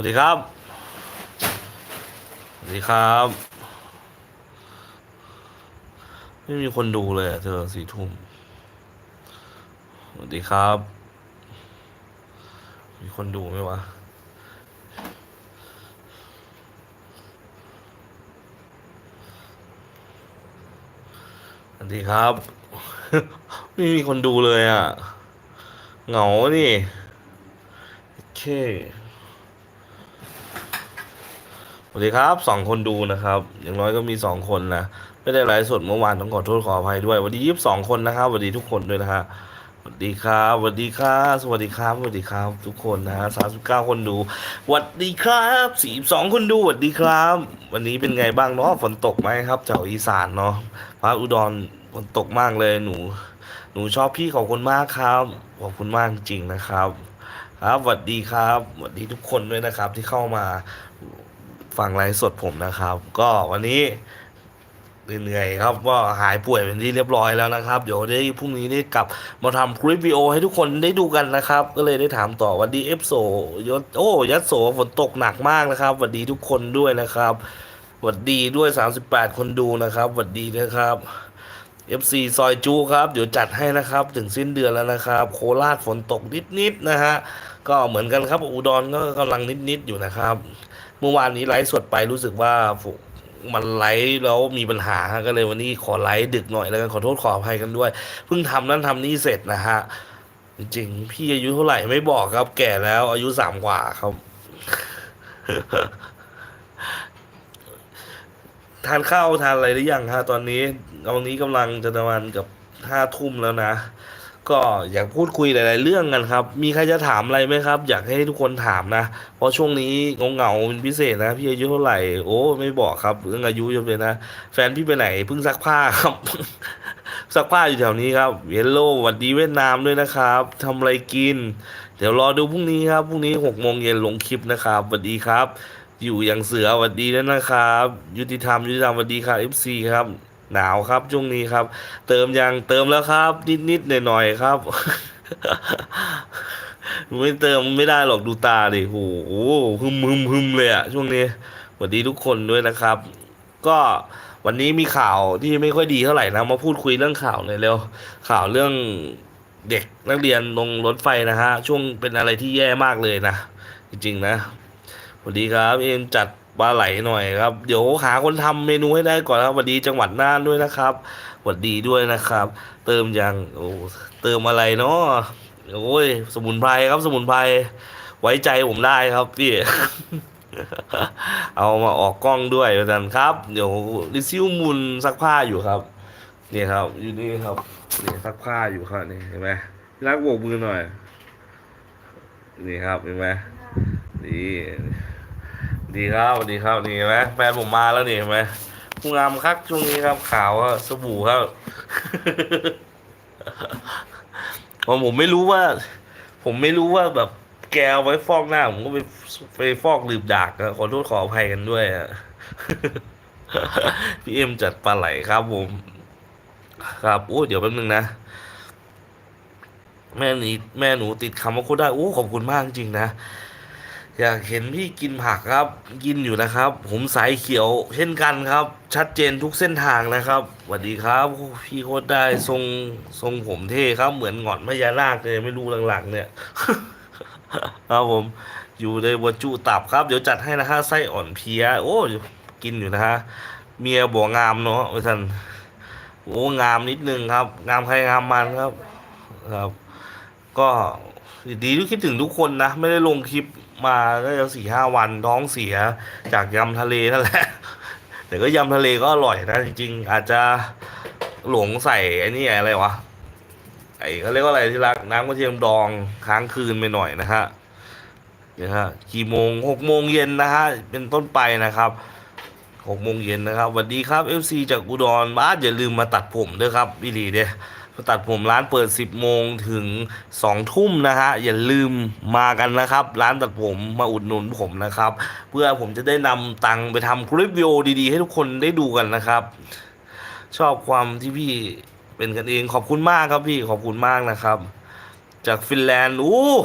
วัสดีครับ สวัสดีครับ ไม่มีคนดูเลยเธอสี่ทุ่ม สวัสดีครับ มีคนดูไหมวะสวัสดีครับ ไม่มีคนดูเลยอะ เหงานี่โอเค วัสดีครับสองคนดูนะครับ อย่างน้อยก็มีสองคนนะไม่ได้ไลฟ์สดเมื่อวานต้องขอโทษขออภัยด้วยวันนี้ยี่สิบสองคนนะครับสวัสดีทุกคนด้วยนะฮะสวัสดีครับสวัสดีครับสวัสดีครับสวัสดีครับ ทุกคนนะฮะสามสิบเก้าคนดูสวัสดีครับสี่สองคนดูสวัสดีครับ วันนี้เป็นไงบ้างเนาะฝนตกไหมครับแถวอีสานเนาะภาคอุดรฝนตกมากเลยหนู หนูชอบพี่ขอบคุณมากครับขอบคุณมากจริงๆนะครับ ครับสวัสดีครับสวัสดีทุกคนด้วยนะครับที่เข้ามา ฟังไลฟ์สดผมนะครับ ก็วันนี้เหนื่อยครับว่าหายป่วยเป็นที่เรียบร้อยแล้วนะครับ เดี๋ยวได้พรุ่งนี้ได้กลับมาทำคลิปวิดีโอให้ทุกคนได้ดูกันนะครับ ก็เลยได้ถามต่อวันดีเอฟโซยศโอ้ยัดโสฝนตกหนักมากนะครับสวัสดีทุกคนด้วยนะครับสวัสดีด้วย 38 คนดูนะครับสวัสดีนะครับ FC ซอยจูครับเดี๋ยวจัดให้นะครับ ถึงสิ้นเดือนแล้วนะครับ โคราชฝนตกนิดๆนะฮะก็เหมือนกันครับอุดรก็กำลังนิดๆอยู่นะครับ เมื่อวานนี้ไลฟ์สดไปรู้สึกว่ามันไลฟ์แล้วมีปัญหาก็เลยวันนี้ขอไลฟ์ดึกหน่อยแล้วกันขอโทษขออภัยกันด้วยเพิ่งทำนั่นทำนี่เสร็จนะฮะจริงพี่อายุเท่าไหร่ไม่บอกครับ แก่แล้ว อายุสามกว่าครับทานข้าวทานอะไรหรือยังฮะตอนนี้ตอนนี้กำลังจะประมาณกับห้าทุ่มแล้วนะ ก็อยากพูดคุยหลาย ๆ เรื่องกันครับ มีใครจะถามอะไรไหมครับ อยากให้ทุกคนถามนะ เพราะช่วงนี้เหงาๆเป็นพิเศษนะ พี่อายุเท่าไหร่ โอ้ไม่บอกครับเรื่องอายุยังเลยนะ แฟนพี่ไปไหนเพิ่งซักผ้าครับ ซักผ้าอยู่แถวนี้ครับเยลโล่หวัดดีเวียดนามด้วยนะครับทำอะไรกิน เดี๋ยวรอดูพรุ่งนี้ครับ พรุ่งนี้หกโมงเย็นลงคลิปนะครับสวัสดีครับ อยู่อย่างเสือสวัสดีด้วยนะครับ ยุติธรรมยุติธรรมสวัสดีครับ FC ครับ หนาวครับช่วงนี้ครับ เติมยังเติมแล้วครับ นิดนิดหน่อยหน่อยๆครับ ไม่เติมไม่ได้หรอกดูตาดิโหฮึมฮึมฮึมเลยอะช่วงนี้สวัสดีทุกคนด้วยนะครับ ก็วันนี้มีข่าวที่ไม่ค่อยดีเท่าไหร่นะมาพูดคุยเรื่องข่าวหน่อยเร็ว ข่าวเรื่องเด็กนักเรียนลงรถไฟนะฮะช่วงเป็นอะไรที่แย่มากเลยนะจริงๆนะสวัสดีครับเอ็มจัด ปลาไหลหน่อยครับ เดี๋ยวหาคนทำเมนูให้ได้ก่อนครับสวัสดีจังหวัดน่านด้วยนะครับสวัสดีด้วยนะครับ เติมยังโอ้เติมอะไรเนาะโอ้ย สมุนไพรครับ สมุนไพรไว้ใจผมได้ครับพี่เอามาออกกล้องด้วยอาจารย์ครับ เดี๋ยวดิซิวมุนซักผ้าอยู่ครับนี่ครับ อยู่นี่ครับนี่ซักผ้าอยู่ครับนี่เห็นไหมรักโบกมือหน่อย นี่ครับเห็นไหมนี่ ดีครับสวัสดีครับนี่เห็นไหมแฟนผมมาแล้วนี่เห็นไหมผู้งามคักช่วงนี้ครับขาวครับสบู่ครับเพราผมไม่รู้ว่า ผมไม่รู้ว่าแบบแกเอาไว้ฟอกหน้า ผมก็ไปไปฟอกลืบดากะขอโทษขออภัยกันด้วยอะพี่เอ็มจัดปลาไหลครับผม ครับโอ้เดี๋ยวแป๊บนึงนะ แม่นี่แม่หนูติดคำว่าโคตรได้โอ้ขอบคุณมากจริงนะ อยากเห็นพี่กินผักครับ กินอยู่นะครับ ผมสายเขียวเช่นกันครับ ชัดเจนทุกเส้นทางนะครับสวัสดีครับ พี่โคตรได้ทรงทรงผมเท่ครับ เหมือนหงอนพญานาคเลยไม่รู้หลังๆ เนี่ยครับผมอยู่ในวัจูตับครับ เดี๋ยวจัดให้นะฮะไส้อ่อนเพีย โอ้กินอยู่นะฮะเมียบอกงามเนาะไอ้ท่านโอ้งามนิดนึงครับ งามใครงามมันครับ ครับ ก็ดีที่คิดถึงทุกคนนะ ไม่ได้ลงคลิป มาก็จะสี่ห้าวันท้องเสียจากยำทะเลนั่นแหละ แต่ก็ยำทะเลก็อร่อยนะจริงๆ อาจจะหลงใส่ไอ้นี่อะไรวะไอ้เขาเรียกว่าอะไรที่รักน้ำกระเทียมดองค้างคืนไปหน่อยนะฮะนี่ยฮะกี่โมงหกโมงเย็นนะฮะเป็นต้นไปนะครับหกโมงเย็นนะครับสวัสดีครับ FC จากอุดรบ้านอย่าลืมมาตัดผมด้วยครับวิลีเด้มา ตัดผมร้านเปิด 10 โมงถึง 2 ทุ่มนะฮะ อย่าลืมมากันนะครับ ร้านตัดผมมาอุดหนุนผมนะครับ เพื่อผมจะได้นำตังค์ไปทำคลิปวิดีโอดีๆ ให้ทุกคนได้ดูกันนะครับ ชอบความที่พี่เป็นกันเองขอบคุณมากครับพี่ขอบคุณมากนะครับ จากฟินแลนด์อู้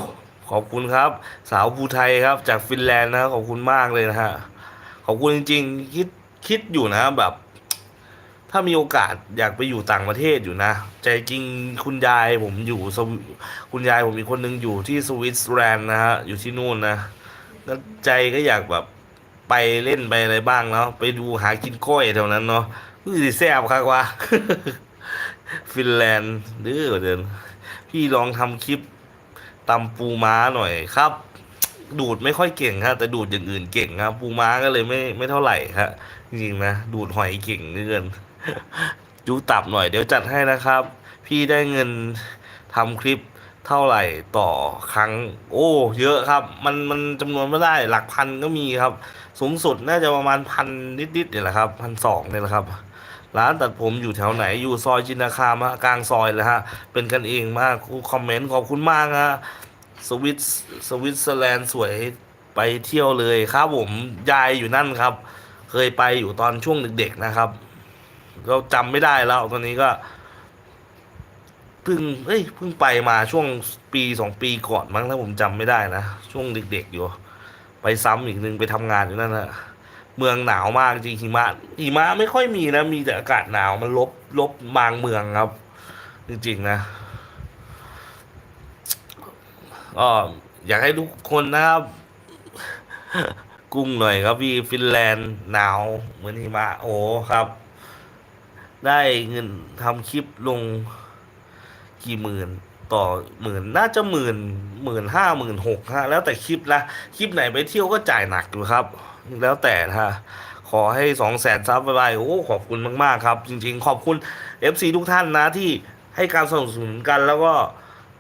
ขอบคุณครับ สาวภูไทยครับ จากฟินแลนด์นะขอบคุณมากเลยนะฮะขอบคุณจริงๆคิดคิดอยู่นะแบบ ถ้ามีโอกาสอยากไปอยู่ต่างประเทศอยู่นะใจจริงคุณยายผมอยู่สวิคุณยายผมมีคนหนึงอยู่ที่สวิตเซอร์แลนด์นะฮะอยู่ที่นู่นนะแล้วใจก็อยากแบบไปเล่นไปอะไรบ้างเนาะไปดูหากินกล้อยแถวนั้นเนาะรู้สึกแซ่บครับว่าฟินแลนด์ดื้อเดินพี่ลองทำคลิปตำปูม้าหน่อยครับ ดูดไม่ค่อยเก่งครับแต่ดูดอย่างอื่นเก่งครับ ปูม้าก็เลยไม่ไม่เท่าไหร่ครับจริงๆนะ ดูดหอยเก่งเกิน ดูตับหน่อยเดี๋ยวจัดให้นะครับ พี่ได้เงินทำคลิปเท่าไหร่ต่อครั้ง โอ้ เยอะครับ มันมันจำนวนไม่ได้หลักพันก็มีครับ สูงสุดน่าจะประมาณพันนิดๆเนี่ยแหละครับพันสองเนี่ยแหละครับ ร้านตัดผมอยู่แถวไหนอยู่ซอยจินนาคามฮะกลางซอยเลยฮะเป็นกันเองมากคอมเมนต์ขอบคุณมากฮะสวิตสวิตเซอร์แลนด์สวยไปเที่ยวเลยครับผมยายอยู่นั่นครับ เคยไปอยู่ตอนช่วงเด็กๆนะครับ เราจำไม่ได้แล้วตอนนี้ก็เพิ่งเอ้ยเพิ่งไปมาช่วงปีสองปีก่อนมั้งถ้าผมจำไม่ได้นะช่วงเด็กๆอยู่ ไปซ้ำอีกหนึ่งไปทำงานอยู่นั่นนะเมืองหนาวมากจริงหิมะหิมะไม่ค่อยมีนะ มีแต่อากาศหนาวมันลบลบบางเมืองครับ จริงๆนะก็อยากให้ทุกคนนะครับ กุ้งหน่อยครับพี่ฟินแลนด์หนาวเหมือนหิมะโอ้ครับ ได้เงินทำคลิปลงกี่หมื่นต่อหมื่นน่าจะหมื่นหมื่นห้าหมื่นหกฮะแล้วแต่คลิปนะคลิปไหนไปเที่ยวก็จ่ายหนักอยู่ครับ แล้วแต่ฮะขอให้สองแสนซับไปโอ้ขอบคุณมากๆครับ จริง ๆ ขอบคุณ FC ทุกท่านนะที่ให้การสนับสนุนกันแล้วก็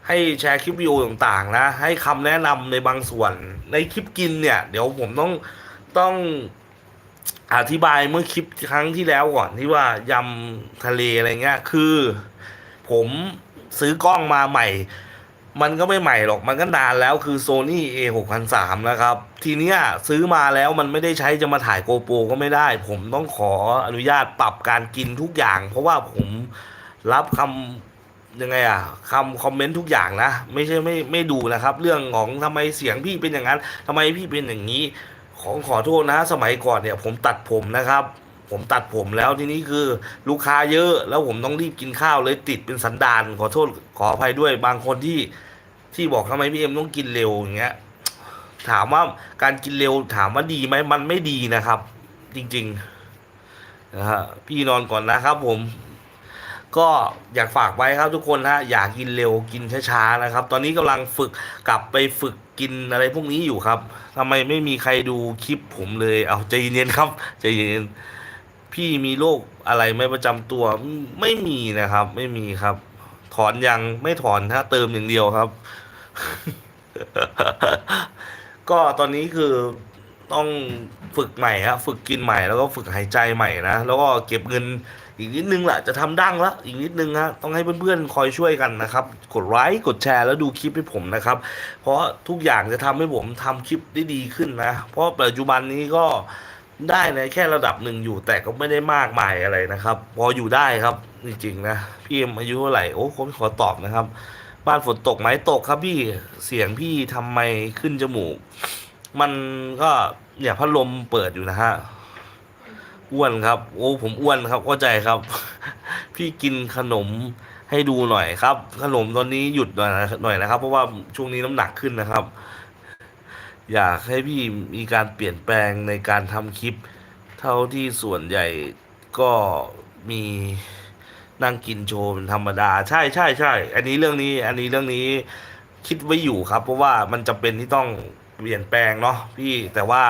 ให้แชร์คลิปวิดีโอต่างๆ นะ ให้คำแนะนำในบางส่วนในคลิปกินเนี่ย เดี๋ยวผมต้องต้อง อธิบายเมื่อคลิปครั้งที่แล้วก่อนที่ว่ายำทะเลอะไรเงี้ย คือ ผมซื้อกล้องมาใหม่ มันก็ไม่ใหม่หรอกมันก็นานแล้วคือ Sony A 6 0 3นะครับ ทีเนี้ยซื้อมาแล้วมันไม่ได้ใช้จะมาถ่ายโกโปรก็ไม่ได้ ผมต้องขออนุญาตปรับการกินทุกอย่าง เพราะว่าผมรับคำยังไงอะคำคอมเมนต์ทุกอย่างนะ ไม่ใช่ไม่ไม่ดูนะครับ เรื่องของทำไมเสียงพี่เป็นอย่างนั้นทำไมพี่เป็นอย่างนี้ ของขอโทษนะสมัยก่อนเนี่ยผมตัดผมนะครับ ผมตัดผมแล้วทีนี้คือลูกค้าเยอะ แล้วผมต้องรีบกินข้าวเลยติดเป็นสันดานขอโทษขออภัยด้วยบางคนที่ที่บอกทำไมพี่เอ็มต้องกินเร็วอย่างเงี้ยถามว่าการกินเร็วถามว่าดีไหมมันไม่ดีนะครับ จริงๆนะฮะพี่นอนก่อนนะครับ ผม ก็อยากฝากไว้ครับทุกคนฮะอยากกินเร็วกินช้าๆนะครับ ตอนนี้กำลังฝึกกลับไปฝึก กินอะไรพวกนี้อยู่ครับทำไมไม่มีใครดูคลิปผมเลย เอาใจเย็นครับใจเย็นพี่มีโรคอะไรไม่ประจำตัวไม่มีนะครับ ไม่มีครับ ถอนยังไม่ถอนถ้าเติมอย่างเดียวครับ ก็ตอนนี้คือต้องฝึกใหม่ฮะฝึกกินใหม่แล้วก็ฝึกหายใจใหม่นะแล้วก็เก็บเงิน อีกนิดนึงแหละจะทำดั้งละอีกนิดนึงฮะต้องให้เพื่อนๆคอยช่วยกันนะครับ กดไลค์กดแชร์แล้วดูคลิปให้ผมนะครับ เพราะทุกอย่างจะทำให้ผมทำคลิปได้ดีขึ้นนะ เพราะปัจจุบันนี้ก็ได้ในแค่ระดับหนึ่งอยู่แต่ก็ไม่ได้มากมายอะไรนะครับ พออยู่ได้ครับจริงๆนะพี่เอ็มอายุเท่าไหร่โอ้ผมขอตอบนะครับ บ้านฝนตกไหมตกครับพี่เสียงพี่ทำไมขึ้นจมูก มันก็เนี่ยพัดลมเปิดอยู่นะฮะ อ้วนครับ โอ้ผมอ้วนครับเข้าใจครับ พี่กินขนมให้ดูหน่อยครับ ขนมตอนนี้หยุดหน่อยนะหน่อยนะครับ เพราะว่าช่วงนี้น้ำหนักขึ้นนะครับ อยากให้พี่มีการเปลี่ยนแปลงในการทำคลิป เท่าที่ส่วนใหญ่ก็มีนั่งกินโชว์เป็นธรรมดา ใช่ใช่ใช่อันนี้เรื่องนี้ อันนี้เรื่องนี้คิดไว้อยู่ครับ เพราะว่ามันจะเป็นที่ต้องเปลี่ยนแปลงเนาะพี่แต่ว่า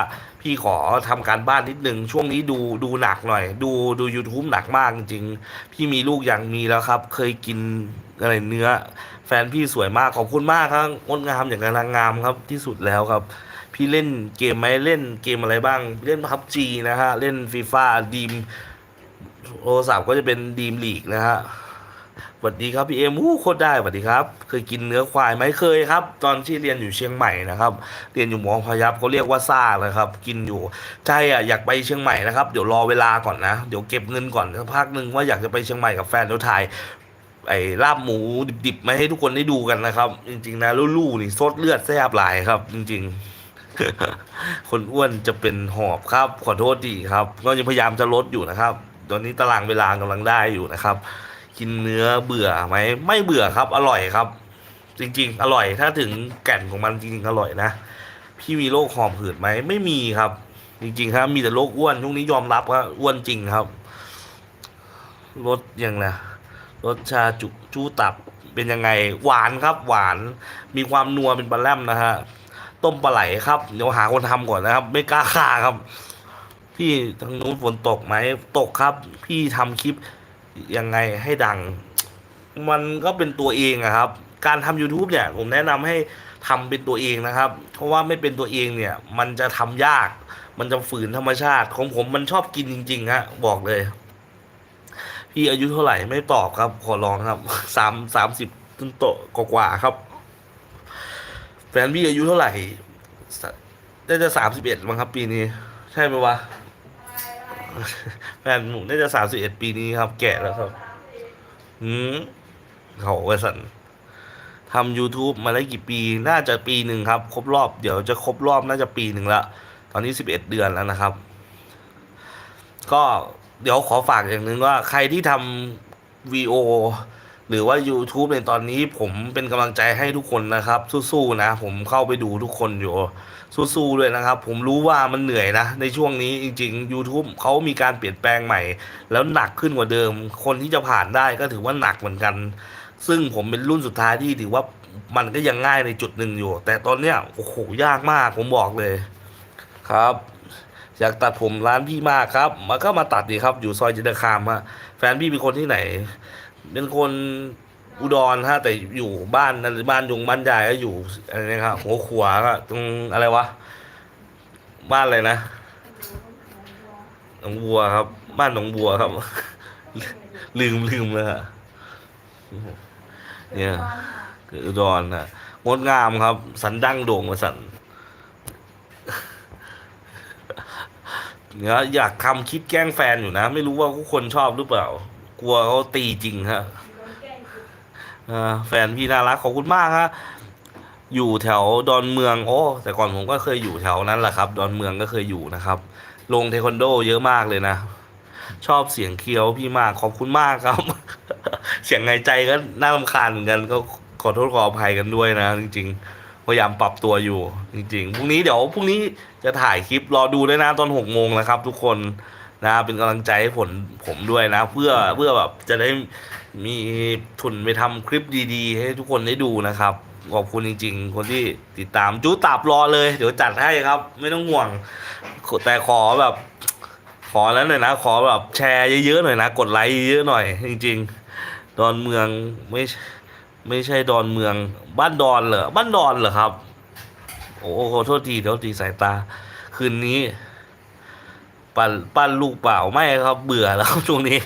พี่ขอทำการบ้านนิดนึง ช่วงนี้ดูดูหนักหน่อย ดูดู YouTube หนักมากจริงๆพี่มีลูกอย่างมีแล้วครับ เคยกินอะไรเนื้อ แฟนพี่สวยมากขอบคุณมากครับงดงามอย่างนางงามครับที่สุดแล้วครับ พี่เล่นเกมไหมเล่นเกมอะไรบ้าง เล่นพับจีนะฮะ เล่นฟีฟ่าดีมโทรศัพท์ก็จะเป็นดีมลีกนะฮะ วัสดีครับพี่เอ็มอู้โคตรได้สวัสดีครับ เคยกินเนื้อควายไหมเคยครับ ตอนที่เรียนอยู่เชียงใหม่นะครับ เรียนอยู่มอพยัพเขาเรียกว่าซ่าเลยครับ กินอยู่ใช่อะอยากไปเชียงใหม่นะครับเดี๋ยวรอเวลาก่อนนะเดี๋ยวเก็บเงินก่อนสักพักหนึ่งว่าอยากจะไปเชียงใหม่กับแฟนเดี๋ยวถ่ายไอ้ลาบหมูดิบๆมาให้ทุกคนได้ดูกันนะครับ จริง ๆ นะลู่ๆนี่ซดเลือดแซ่บหลายครับ จริง ๆคนอ้วนจะเป็นหอบครับ ขอโทษดีครับ ก็ยังพยายามจะลดอยู่นะครับ ตอนนี้ตารางเวลากำลังได้อยู่นะครับ กินเนื้อเบื่อไหมไม่เบื่อครับ อร่อยครับ จริง ๆ อร่อยถ้าถึงแก่นของมันจริงๆอร่อยนะพี่มีโรคหอบหืดไหมไม่มีครับ จริงๆครับ มีแต่โรคอ้วนช่วงนี้ยอมรับว่าอ้วนจริงครับรสยังนะรสชาจุจูตับเป็นยังไง หวานครับ หวานมีความนัวเป็นปลาแรมนะฮะต้มปลาไหลครับเดี๋ยวหาคนทำก่อนนะครับ ไม่กล้าฆ่าครับ พี่ทางนู้นฝนตกไหมตกครับ พี่ทำคลิป ยังไงให้ดัง มันก็เป็นตัวเองอะครับ การทำ YouTube เนี่ย ผมแนะนำให้ทำเป็นตัวเองนะครับ เพราะว่าไม่เป็นตัวเองเนี่ย มันจะทำยาก มันจะฝืนธรรมชาติ ของผมมันชอบกินจริง ๆ ฮะ บอกเลย พี่อายุเท่าไหร่ไม่ตอบครับ ขอร้องครับสามสามสิบต้นโตกว่าครับ แฟนพี่อายุเท่าไหร่น่าจะสามสิบเอ็ดมั้งครับปีนี้ ใช่ไหมวะ แฟนหนูน่าจะสามสิบเอ็ดปีนี้ครับ แก่แล้วครับหืมเขาไวสันทำ YouTube มาได้กี่ปี น่าจะปีหนึ่งครับ ครบรอบ เดี๋ยวจะครบรอบน่าจะปีหนึ่งละ ตอนนี้สิบเอ็ดเดือนแล้วนะครับ ก็เดี๋ยวขอฝากอย่างหนึ่งว่าใครที่ทำวีโอ หรือว่า YouTube ในตอนนี้ผมเป็นกำลังใจให้ทุกคนนะครับ สู้ๆนะ ผมเข้าไปดูทุกคนอยู่ สู้ๆด้วยนะครับ ผมรู้ว่ามันเหนื่อยนะ ในช่วงนี้จริง ๆ YouTube เขามีการเปลี่ยนแปลงใหม่ แล้วหนักขึ้นกว่าเดิม คนที่จะผ่านได้ก็ถือว่าหนักเหมือนกัน ซึ่งผมเป็นรุ่นสุดท้ายที่ถือว่ามันก็ยังง่ายในจุดหนึ่งอยู่ แต่ตอนเนี้ยโอ้โหยากมากผมบอกเลยครับอยากตัดผมร้านพี่มากครับมาก็มาตัดดีครับ อยู่ซอยจินตคามฮะแฟนพี่เป็นคนที่ไหน เป็นคนอุดรฮะแต่อยู่บ้านนั่นบ้านยงบ้านใหญ่ก็อยู่อะไรนะครับหัวขวาก็ตรงอะไรวะ บ้านอะไรนะหนองบัวครับ บ้านหนองบัวครับ ลืมลืมเลยฮะเนี่ยคืออุดรนะงดงามครับ สันดั้งโด่งมาสันเนี่ยอยากทำคลิปแกล้งแฟนอยู่นะ ไม่รู้ว่าทุกคนชอบหรือเปล่า กลัวเขาตีจริงฮะอ่าแฟนพี่น่ารักขอบคุณมากฮะอยู่แถวดอนเมืองโอ้แต่ก่อนผมก็เคยอยู่แถวนั้นแหละครับ ดอนเมืองก็เคยอยู่นะครับ ลงเทควันโดเยอะมากเลยนะ ชอบเสียงเคี้ยวพี่มากขอบคุณมากครับ เสียงไงใจก็น่ารำคาญเหมือนกันก็ขอโทษขออภัยกันด้วยนะ จริง ๆ พยายามปรับตัวอยู่ จริงๆพรุ่งนี้เดี๋ยวพรุ่งนี้จะถ่ายคลิปรอดูด้วยนะตอนหกโมงนะครับ ทุกคน นะเป็นกำลังใจให้ผลผมด้วยนะ เพื่อเพื่อแบบจะได้มีทุนไปทำคลิปดีๆ ให้ทุกคนได้ดูนะครับขอบคุณจริง ๆ คนที่ติดตามจูตับรอเลย เดี๋ยวจัดให้ครับ ไม่ต้องห่วง แต่ขอแบบ ขอแล้วหน่อยนะ ขอแบบแชร์เยอะๆหน่อยนะ กดไลค์เยอะหน่อย จริง ๆ ดอนเมืองไม่ไม่ใช่ดอนเมือง บ้านดอนเหรอบ้านดอนเหรอครับ โอ้ขอโทษทีเดี๋ยวทีสายตา คืนนี้ ปั้นปั้นลูกเปล่าไม่ครับ เบื่อแล้วช่วงนี้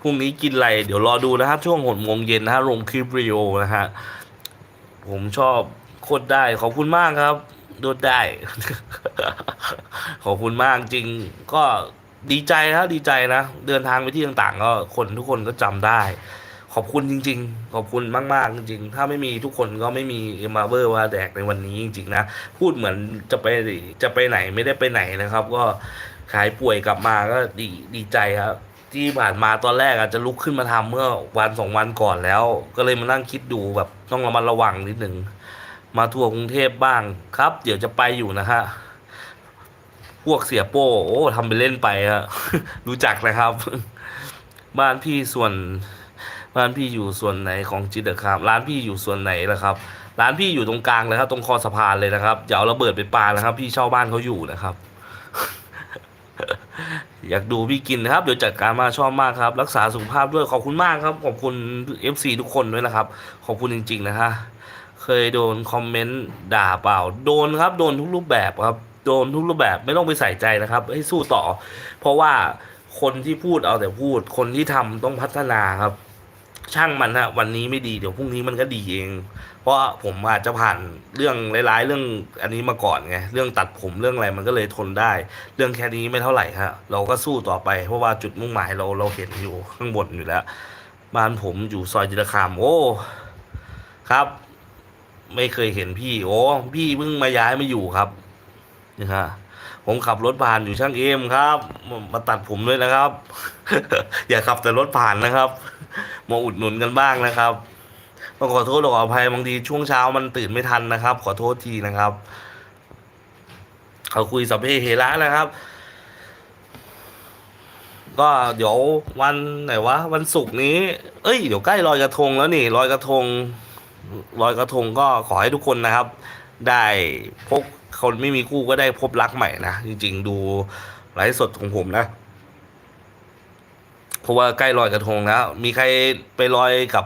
พรุ่งนี้กินอะไร เดี๋ยวรอดูนะครับ ช่วงหกโมงเย็นนะฮะลงคลิปวิดีโอนะฮะผมชอบโคตรได้ขอบคุณมากครับโดดได้ ขอบคุณมากจริง ก็ดีใจครับดีใจนะ เดินทางไปที่ต่างๆ ก็คนทุกคนก็จำได้ ขอบคุณจริง ๆ ขอบคุณมากๆ จริง ๆ ถ้าไม่มีทุกคนก็ไม่มีเอ็มมาเบอร์ว่าแดกในวันนี้จริงๆนะ พูดเหมือนจะไปจะไปไหนไม่ได้ไปไหนนะครับ ก็ หายป่วยกลับมาก็ดีดีใจครับ ที่ผ่านมาตอนแรกอาจจะลุกขึ้นมาทำเมื่อวันสองวันก่อนแล้ว ก็เลยมานั่งคิดดูแบบต้องระมัดระวังนิดหนึ่งมาทัวร์กรุงเทพบ้างครับ เดี๋ยวจะไปอยู่นะฮะพวกเสียโป้โอ้ทำไปเล่นไปฮะรู้จักนะครับ บ้านพี่ส่วน บ้านพี่อยู่ส่วนไหนของจิตรครับ ร้านพี่อยู่ส่วนไหนล่ะครับ ร้านพี่อยู่ตรงกลางเลยครับ ตรงคอสะพานเลยนะครับอย่าเอาระเบิดไปปานะครับ พี่เช่าบ้านเขาอยู่นะครับ อยากดูพี่กินนะครับ เดี๋ยวจัดการมาชอบมากครับ รักษาสุขภาพด้วยขอบคุณมากครับ ขอบคุณ FC ทุกคนด้วยนะครับ ขอบคุณจริง ๆ นะฮะเคยโดนคอมเมนต์ด่าเปล่า โดนครับโดนทุกรูปแบบครับ โดนทุกรูปแบบไม่ต้องไปใส่ใจนะครับ ให้สู้ต่อ เพราะว่าคนที่พูดเอาแต่พูด คนที่ทำต้องพัฒนาครับ ช่างมันฮะวันนี้ไม่ดีเดี๋ยวพรุ่งนี้มันก็ดีเอง เพราะผมอาจจะผ่านเรื่องร้ายๆเรื่องอันนี้มาก่อนไงเรื่องตัดผมเรื่องอะไรมันก็เลยทนได้ เรื่องแค่นี้ไม่เท่าไหร่ฮะเราก็สู้ต่อไป เพราะว่าจุดมุ่งหมายเราเราเห็นอยู่ข้างบนอยู่แล้ว บ้านผมอยู่ซอยจิรคามโอ้ครับ ไม่เคยเห็นพี่ โอ้พี่เพิ่งมาย้ายมาอยู่ครับนี่ฮะผมขับรถผ่านอยู่ช่างเอมครับ มาตัดผมด้วยนะครับ อย่าขับแต่รถผ่านนะครับ มาอุดหนุนกันบ้างนะครับต้องขอโทษขออภัยบางทีช่วงเช้ามันตื่นไม่ทันนะครับ ขอโทษทีนะครับเขาคุยสัพเพเฮระนะครับ ก็เดี๋ยววันไหนวะวันศุกร์นี้ เอ้ยเดี๋ยวใกล้ลอยกระทงแล้วนี่ลอยกระทงลอยกระทงก็ขอให้ทุกคนนะครับ ได้พบคนไม่มีคู่ก็ได้พบรักใหม่นะจริง ๆ ดูไลฟ์สดของผมนะ ราะว่าใกล้ลอยกระทงแล้ว มีใครไปลอยกับ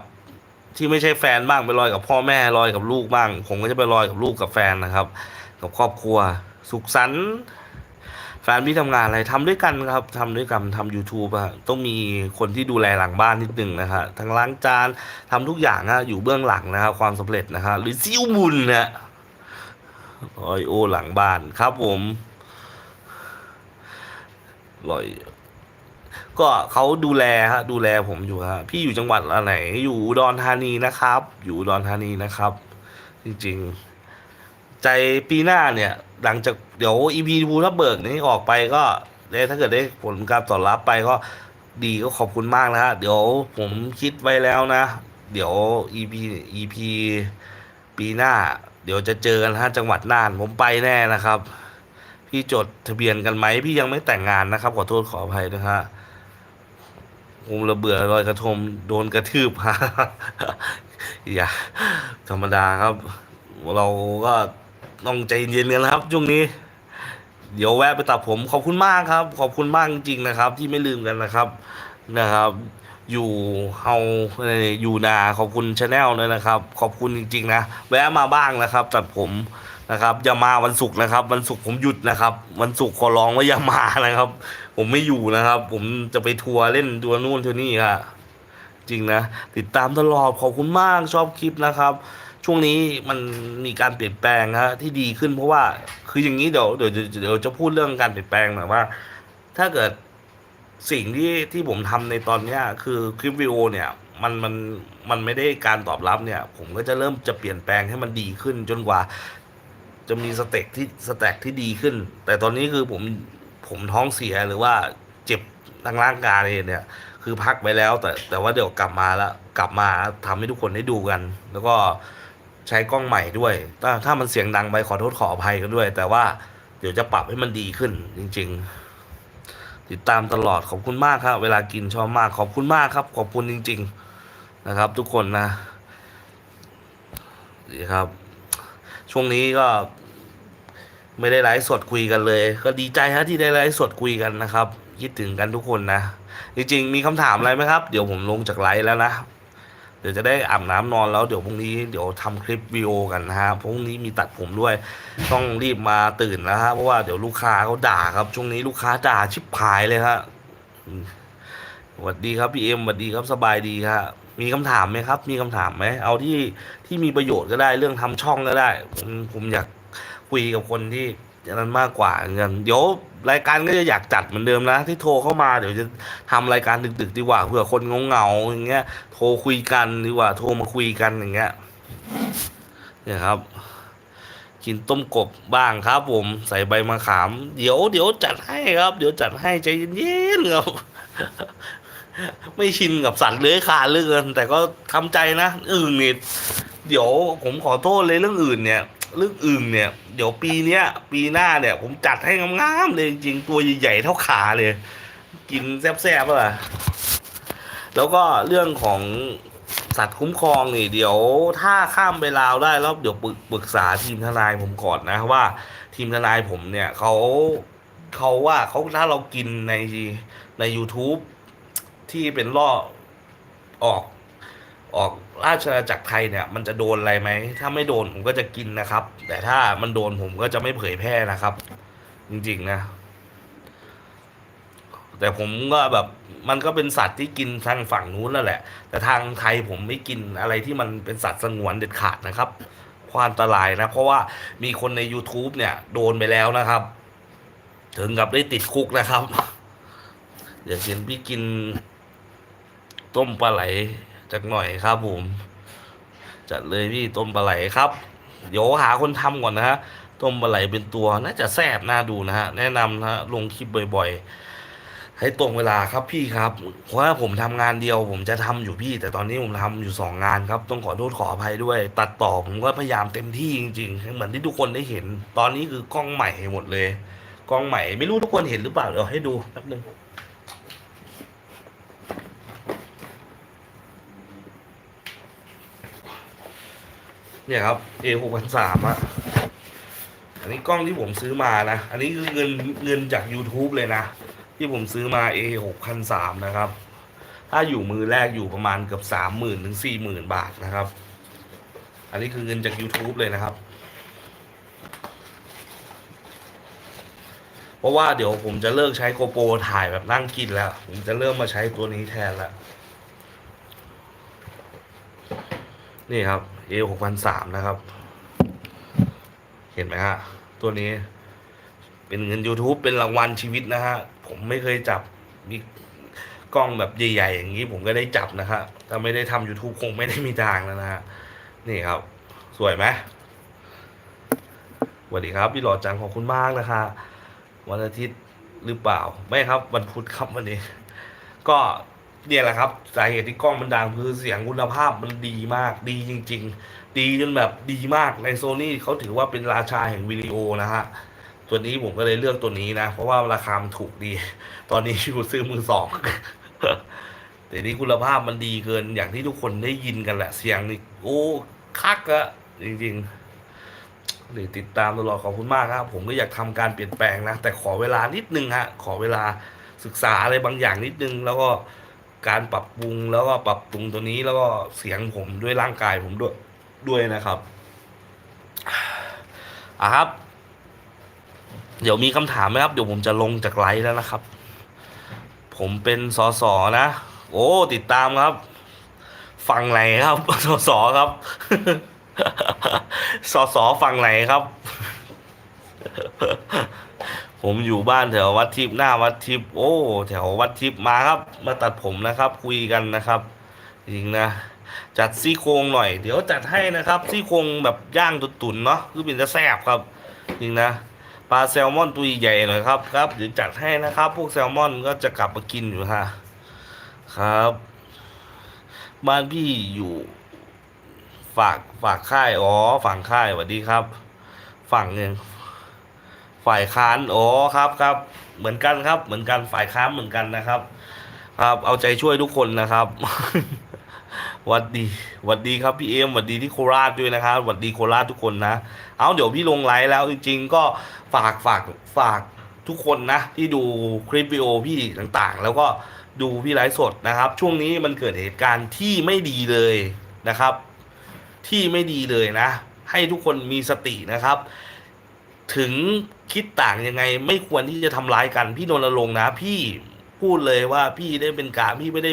ที่ไม่ใช่แฟนบ้างไปลอยกับพ่อแม่ลอยกับลูกบ้าง ผมก็จะไปลอยกับลูกกับแฟนนะครับ กับครอบครัว สุขสันต์แฟนพี่ทำงานอะไรทำด้วยกันครับทำด้วยกันทำ YouTube อะต้องมีคนที่ดูแลหลังบ้านนิดนึงนะฮะทั้งล้างจานทำทุกอย่างอะอยู่เบื้องหลังนะครับความสำเร็จนะฮะหรือซิ่วบุญนะลอยโอหลังบ้านครับผมลอย ก็เขาดูแลฮะดูแลผมอยู่ฮะพี่อยู่จังหวัดอะไร อยู่อุดรธานีนะครับ อยู่อุดรธานีนะครับ จริงๆ ใจปีหน้าเนี่ย หลังจากเดี๋ยวอีพีภูทับเบิกนี้ออกไปก็ได้ถ้าเกิดได้ผลการตอบรับไปก็ดีก็ขอบคุณมากนะฮะเดี๋ยวผมคิดไว้แล้วนะ เดี๋ยว EP EP ปีหน้า เดี๋ยวจะเจอกันฮะจังหวัดน่านผมไปแน่นะครับ พี่จดทะเบียนกันไหมพี่ยังไม่แต่งงานนะครับ ขอโทษขออภัยนะฮะ ผมระเบื่อลอยกระทงโดนกระทืบฮะอย่าธรรมดาครับ เราก็ต้องใจเย็นๆกันนะครับช่วงนี้ เดี๋ยวแวะไปตัดผมขอบคุณมากครับ ขอบคุณมากจริงๆนะครับ ที่ไม่ลืมกันนะครับนะครับ อยู่เฮาเอ่ออยู่นาขอบคุณชาแนลด้วยนะครับ ขอบคุณจริง ๆ นะแวะมาบ้างนะครับ ตัดผมนะครับอย่ามาวันศุกร์นะครับ วันศุกร์ผมหยุดนะครับ วันศุกร์ขอร้องว่าอย่ามานะครับ ผมไม่อยู่นะครับ ผมจะไปทัวร์เล่นทัวร์นู่นทัวร์นี่ค่ะจริงนะ ติดตามตลอดขอบคุณมากชอบคลิปนะครับ ช่วงนี้มันมีการเปลี่ยนแปลงฮะที่ดีขึ้นเพราะว่าคืออย่างนี้เดี๋ยวเดี๋ยวเดี๋ยวจะพูดเรื่องการเปลี่ยนแปลงหน่อยว่า ถ้าเกิดสิ่งที่ที่ผมทำในตอนเนี้ยคือคลิปวิดีโอเนี่ยมันมันมันไม่ได้การตอบรับเนี่ย ผมก็จะเริ่มจะเปลี่ยนแปลงให้มันดีขึ้นจนกว่า จะมีสเต็กที่สแต็กที่ดีขึ้น แต่ตอนนี้คือผม ผมท้องเสียหรือว่าเจ็บทางร่างกายเนี่ย คือพักไปแล้ว แต่แต่ว่าเดี๋ยวกลับมาแล้วกลับมาทำให้ทุกคนได้ดูกัน แล้วก็ใช้กล้องใหม่ด้วย ถ้าถ้ามันเสียงดังไปขอโทษขออภัยกันด้วย แต่ว่าเดี๋ยวจะปรับให้มันดีขึ้นจริง ๆ ติดตามตลอดขอบคุณมากครับ เวลากินชอบมากขอบคุณมากครับ ขอบคุณจริง ๆนะครับ ทุกคนนะดีครับ ช่วงนี้ก็ ไม่ได้ไลฟ์สดคุยกันเลย ก็ดีใจฮะที่ได้ไลฟ์สดคุยกันนะครับ คิดถึงกันทุกคนนะ จริงๆ มีคำถามอะไรไหมครับ เดี๋ยวผมลงจากไลฟ์แล้วนะ เดี๋ยวจะได้อาบน้ำนอนแล้วเดี๋ยวพรุ่งนี้เดี๋ยวทำคลิปวิดีโอกันนะฮะพรุ่งนี้มีตัดผมด้วย ต้องรีบมาตื่นนะฮะเพราะว่าเดี๋ยวลูกค้าเขาด่าครับ ช่วงนี้ลูกค้าด่าชิบหายเลยฮะอืมสวัสดีครับพี่เอ็มสวัสดีครับสบายดีครับมีคำถามไหมครับ มีคำถามไหมเอาที่ที่มีประโยชน์ก็ได้เรื่องทำช่องก็ได้ผมผมอยาก คุยกับคนที่อย่างนั้นมากกว่าเงินเดี๋ยวรายการก็จะอยากจัดเหมือนเดิมนะ ที่โทรเข้ามาเดี๋ยวจะทำรายการดึกๆดีกว่าเผื่อคนเงาๆอย่างเงี้ย โทรคุยกันดีกว่า โทรมาคุยกันอย่างเงี้ยเนี่ยครับ กินต้มกบบ้างครับ ผมใส่ใบมะขาม เดี๋ยวเดี๋ยวจัดให้ครับ เดี๋ยวจัดให้ใจเย็นๆครับไม่ชินกับสัตว์เลื้อยคานเหลยเกินแต่ก็ทำใจนะอื่นนี่เดี๋ยวผมขอโทษเลยเรื่องอื่นเนี่ย เรื่องอื่นเนี่ย เดี๋ยวปีเนี้ย ปีหน้าเนี่ย ผมจัดให้งามๆเลยจริงๆตัวใหญ่ๆเท่าขาเลย กินแซ่บๆป่ะแล้วก็เรื่องของสัตว์คุ้มครองนี่เดี๋ยวถ้าข้ามไปลาวได้แล้วเดี๋ยวปรึกปรึกษาทีมทนายผมก่อนนะว่า ทีมทนายผมเนี่ยเขาเขาว่าเขาถ้าเรากินในใน YouTube ที่เป็นล่อออก ออกราชอาณาจักรไทยเนี่ยมันจะโดนอะไรไหม ถ้าไม่โดนผมก็จะกินนะครับ แต่ถ้ามันโดนผมก็จะไม่เผยแพร่นะครับ จริงๆนะ แต่ผมก็แบบมันก็เป็นสัตว์ที่กินทางฝั่งนู้นแล้วแหละ แต่ทางไทยผมไม่กินอะไรที่มันเป็นสัตว์สงวนเด็ดขาดนะครับความอันตรายนะ เพราะว่ามีคนใน YouTube เนี่ย โดนไปแล้วนะครับ ถึงกับได้ติดคุกนะครับ เดี๋ยวเห็นพี่กินต้มปลาไหล จากหน่อยครับผมจัดเลยพี่ต้มปลาไหลครับ เดี๋ยวหาคนทำก่อนนะฮะต้มปลาไหลเป็นตัวน่าจะแซ่บน่าดูนะฮะแนะนำนะฮะลงคลิปบ่อย ๆ ให้ตรงเวลาครับพี่ครับ เพราะว่าผมทำงานเดียว ผมจะทำอยู่พี่ แต่ตอนนี้ผมทำอยู่สองงานครับ ต้องขอโทษขออภัยด้วย ตัดต่อผมก็พยายามเต็มที่จริง ๆ เหมือนที่ทุกคนได้เห็น ตอนนี้คือกล้องใหม่หมดเลยกล้องใหม่ไม่รู้ทุกคนเห็นหรือเปล่าเดี๋ยวให้ดูแป๊บนึง เนี่ยครับ A หกพันสามอะอันนี้กล้องที่ผมซื้อมานะ อันนี้คือเงินเงินจาก YouTube เลยนะ ที่ผมซื้อมา A หกพันสามนะครับ ถ้าอยู่มือแรกอยู่ประมาณเกือบสามหมื่นถึงสี่หมื่นบาทนะครับ อันนี้คือเงินจาก YouTube เลยนะครับ เพราะว่าเดี๋ยวผมจะเลิกใช้โกโปรถ่ายแบบนั่งกินแล้ว ผมจะเริ่มมาใช้ตัวนี้แทนแล้วนี่ครับ A หกพันสามนะครับ เห็นไหมฮะ ตัวนี้ เป็นเงิน YouTube เป็นรางวัลชีวิตนะฮะ ผมไม่เคยจับมีกล้องแบบใหญ่ๆอย่างนี้ผมก็ได้จับนะฮะถ้าไม่ได้ทำ YouTube คงไม่ได้มีทางแล้วนะฮะ นี่ครับ สวยไหมสวัสดีครับ พี่หลอดจังขอบคุณมากนะคะวันอาทิตย์หรือเปล่า ไม่ครับ วันพุธครับวันนี้ ก็ เนี่ยแหละครับสาเหตุที่กล้องมันดังคือเสียงคุณภาพมันดีมาก ดีจริง ๆ ดีจนแบบดีมากในโซนี่เขาถือว่าเป็นราชาแห่งวิดีโอนะฮะตัวนี้ผมก็เลยเลือกตัวนี้นะ เพราะว่าราคามันถูกดี ตอนนี้อยู่ซื้อมือสองแต่นี่คุณภาพมันดีเกินอย่างที่ทุกคนได้ยินกันแหละเสียงนี่โอ้คักอะจริงๆหรือติดตามตลอดขอบคุณมากครับ ผมก็อยากทำการเปลี่ยนแปลงนะแต่ขอเวลานิดนึงฮะขอเวลาศึกษาอะไรบางอย่างนิดนึงแล้วก็ การปรับปรุงแล้วก็ปรับปรุงตัวนี้แล้วก็เสียงผมด้วยร่างกายผมด้วยด้วยนะครับอะครับ เดี๋ยวมีคำถามไหมครับ เดี๋ยวผมจะลงจากไลฟ์แล้วนะครับ ผมเป็นสอสอนะ โอ้ติดตามครับ ฝั่งไหนครับสอสอครับสอสอฝั่งไหนครับ ผมอยู่บ้านแถววัดทิพย์หน้าวัดทิพย์โอ้ แถววัดทิพย์มาครับ มาตัดผมนะครับ คุยกันนะครับจริงนะจัดซี่โครงหน่อย เดี๋ยวจัดให้นะครับ ซี่โครงแบบย่างตุ๋นๆเนาะคือเป็นจะแซ่บครับจริงนะปลาแซลมอนตัวใหญ่หน่อยครับครับเดี๋ยวจัดให้นะครับ พวกแซลมอนก็จะกลับมากินอยู่ฮะครับบ้านพี่อยู่ ฝากฝากค่ายอ๋อฝั่งค่ายสวัสดีครับ ฝั่งหนึ่ง ฝ่ายค้านอ๋อครับครับเหมือนกันครับ เหมือนกันฝ่ายค้านเหมือนกันนะครับ ครับเอาใจช่วยทุกคนนะครับหวัดดีหวัดดีครับพี่เอ็มหวัดดีที่โคราชด้วยนะครับหวัดดีโคราชทุกคนนะ เอาเดี๋ยวพี่ลงไลฟ์แล้วจริง ๆ ก็ฝากฝากฝากทุกคนนะ ที่ดูคลิปวิดีโอพี่ต่างๆ แล้วก็ดูพี่ไลฟ์สดนะครับ ช่วงนี้มันเกิดเหตุการณ์ที่ไม่ดีเลยนะครับ ที่ไม่ดีเลยนะ ให้ทุกคนมีสตินะครับ ถึงคิดต่างยังไง ไม่ควรที่จะทำร้ายกัน พี่นนท์รงค์นะ พี่พูดเลยว่าพี่ได้เป็นกาพี่ไม่ได้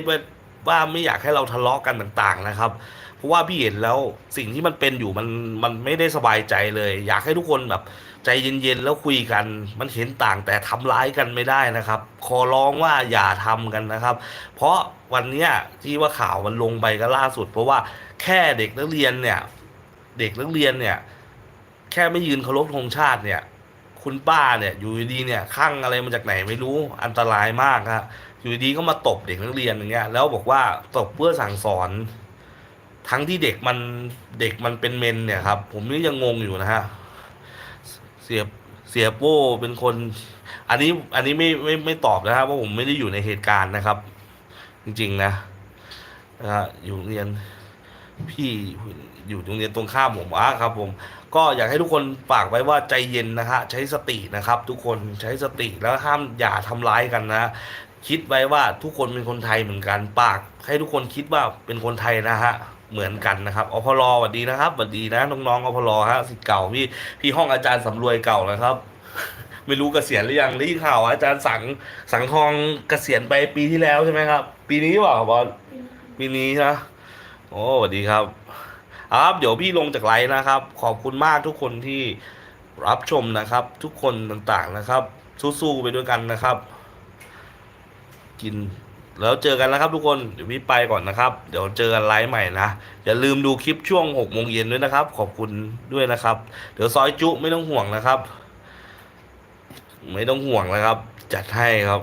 ว่าไม่อยากให้เราทะเลาะกันต่าง ๆ นะครับ เพราะว่าพี่เห็นแล้วสิ่งที่มันเป็นอยู่มันมันไม่ได้สบายใจเลย อยากให้ทุกคนแบบ ใจเย็นๆแล้วคุยกัน มันเห็นต่างแต่ทำร้ายกันไม่ได้นะครับ ขอร้องว่าอย่าทำกันนะครับ เพราะวันเนี้ยที่ว่าข่าวมันลงไปก็ล่าสุด เพราะว่าแค่เด็กนักเรียนเนี่ย เด็กนักเรียนเนี่ย แค่ไม่ยืนเคารพธงชาติเนี่ย คุณป้าเนี่ย อยู่ดีเนี่ยข้างอะไรมาจากไหนไม่รู้อันตรายมากครับอยู่ดีก็มาตบเด็กนักเรียนอย่างเงี้ย แล้วบอกว่าตบเพื่อสั่งสอน ทั้งที่เด็กมันเด็กมันเป็นเมนเนี่ยครับ ผมนี่ยังงงอยู่นะฮะเสียเสียโป้เป็นคน อันนี้อันนี้ไม่ไม่ไม่ตอบนะครับว่าผมไม่ได้อยู่ในเหตุการณ์นะครับ จริง ๆ นะนะอยู่เรียนพี่ อยู่โรงเรียนตรงข้ามผมอะครับผมก็อยากให้ทุกคนฝากไว้ว่าใจเย็นนะฮะใช้สตินะครับ ทุกคนใช้สติแล้วห้ามอย่าทำร้ายกันนะคิดไว้ว่าทุกคนเป็นคนไทยเหมือนกันปาก ให้ทุกคนคิดว่าเป็นคนไทยนะฮะเหมือนกันนะครับอพลสวัสดีนะครับสวัสดีนะน้องๆอพลฮะสิทธิ์เก่าพี่พี่ห้องอาจารย์สำรวยเก่านะครับ ไม่รู้เกษียณหรือยังได้ยินข่าวอาจารย์สังสังทองเกษียณไปปีที่แล้วใช่ไหมครับ ปีนี้เปล่าครับบอลปีนี้นะโอ้สวัสดีครับ ครับเดี๋ยวพี่ลงจากไลน์นะครับ ขอบคุณมากทุกคนที่รับชมนะครับ ทุกคนต่างๆนะครับ สู้ๆไปด้วยกันนะครับ กินแล้วเจอกันนะครับทุกคนเดี๋ยวพี่ไปก่อนนะครับ เดี๋ยวเจอกันไลฟ์ใหม่นะอย่าลืมดูคลิปช่วงหกโมงเย็นด้วยนะครับ ขอบคุณด้วยนะครับ เดี๋ยวซอยจุไม่ต้องห่วงนะครับ ไม่ต้องห่วงนะครับ จัดให้ครับ